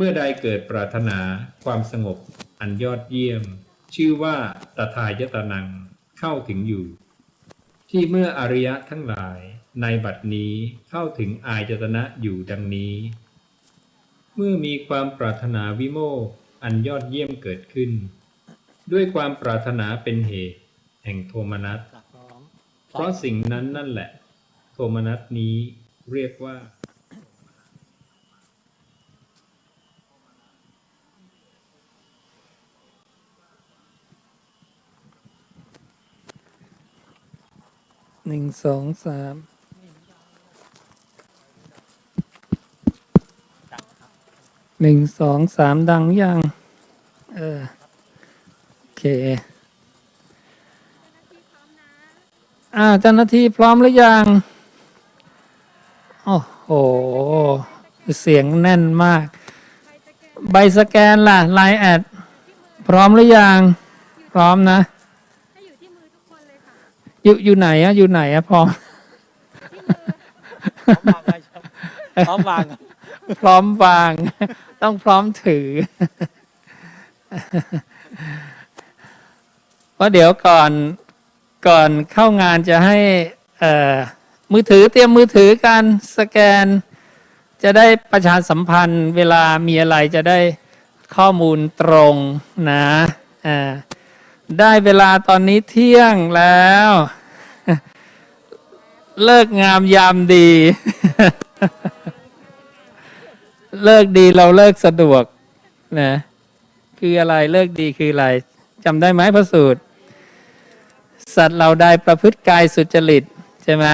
เมื่อใดเกิดปรารถนาความสงบอันยอดเยี่ยม ชื่อว่าตถายตนังเข้าถึงอยู่ ที่เมื่ออริยะทั้งหลายในบัดนี้เข้าถึงอายตนะอยู่ดังนี้ เมื่อมีความปรารถนาวิโมกข์อันยอดเยี่ยมเกิดขึ้น ด้วยความปรารถนาเป็นเหตุ แห่งโทมนัสเพราะสิ่งนั้นนั่นแหละ โทมนัสนี้เรียกว่า หนึ่งสองสามหนึ่งสองสามดังยัง เออ โอเค อ่าเจ้าหน้าที่พร้อมหรือยัง โอ้โห เสียงแน่นมาก ใบสแกนล่ะไลน์แอด พร้อมหรือยัง พร้อมนะ ให้อยู่ที่มือทุกคนเลยค่ะ อยู่อยู่ไหนอะอยู่ไหนอะพร้อมพร้อมวางครับพร้อมวาง ต้องพร้อมถือเพราะเดี๋ยวก่อนก่อนเข้างานจะให้เอ่อมือถือเตรียมมือถือกันสแกน จะได้ประชาสัมพันธ์ เวลามีอะไรจะได้ข้อมูลตรงนะอ่าได้เวลาตอนนี้เที่ยงแล้ว เลิกงามยามดี เลิกดีเราเลิกสะดวกนะคืออะไรเลิกดีคืออะไรจำได้ไหมพระสูตร สัตว์เราใดประพฤติกายสุจริตใช่ไหม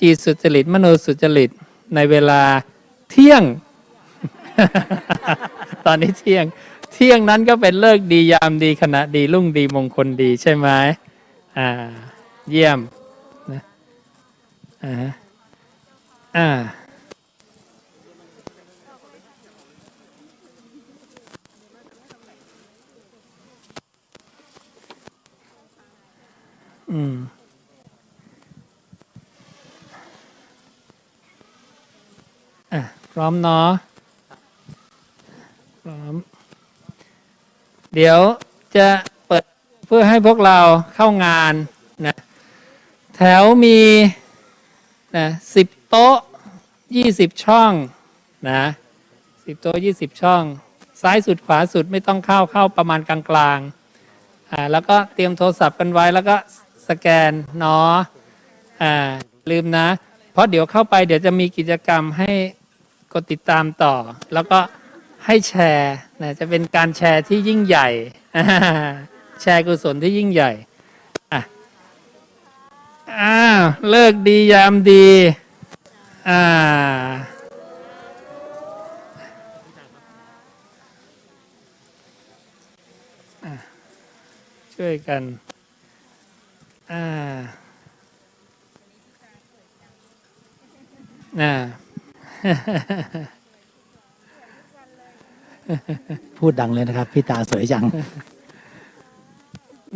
จีสุจริต มโนสุจริต ในเวลาเที่ยง ตอนนี้เที่ยง เที่ยงนั้นก็เป็นเลิกดียามดีขณะดีรุ่งดีมงคลดีใช่ไหมอ่า เยี่ยม อ่าฮะอ่าอืมอะพร้อมเนาะพร้อม เดี๋ยวจะเปิดเพื่อให้พวกเราเข้างานนะ แถวมี นะสิบโต๊ะยี่สิบช่องนะสิบโต๊ะยี่สิบช่อง ซ้ายสุดขวาสุดไม่ต้องเข้าเข้าประมาณกลางๆอ่าแล้วก็เตรียมโทรศัพท์กันไว้แล้วก็สแกนเนาะอ่าลืมนะ เพราะเดี๋ยวเข้าไปเดี๋ยวจะมีกิจกรรมให้กดติดตามต่อ แล้วก็ให้แชร์นะจะเป็นการแชร์ที่ยิ่งใหญ่ แชร์กุศลที่ยิ่งใหญ่ อ้าวเลิกดียามดี อ่า ช่วยกัน อ่าน่าพูดดังเลยนะครับ พี่ตาสวยจัง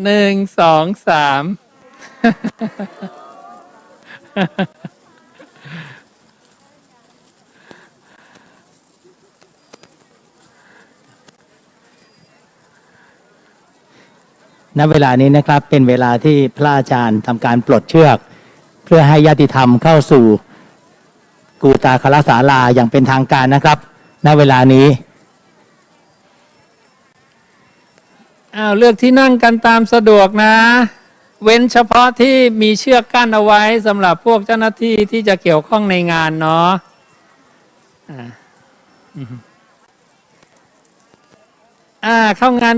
หนึ่งสองสาม ณเวลานี้นะครับเป็นเวลาที่พระอาจารย์ทำการปลดเชือก เพื่อให้ญาติธรรมเข้าสู่กูตาคลสาลาอย่างเป็นทางการนะครับ ณเวลานี้อ้าวเลือกที่นั่งกันตามสะดวกนะ เว้นเฉพาะที่มีเชือกกั้นเอาไว้สำหรับพวกเจ้าหน้าที่ที่จะเกี่ยวข้องในงานเนาะอ่าเข้างาน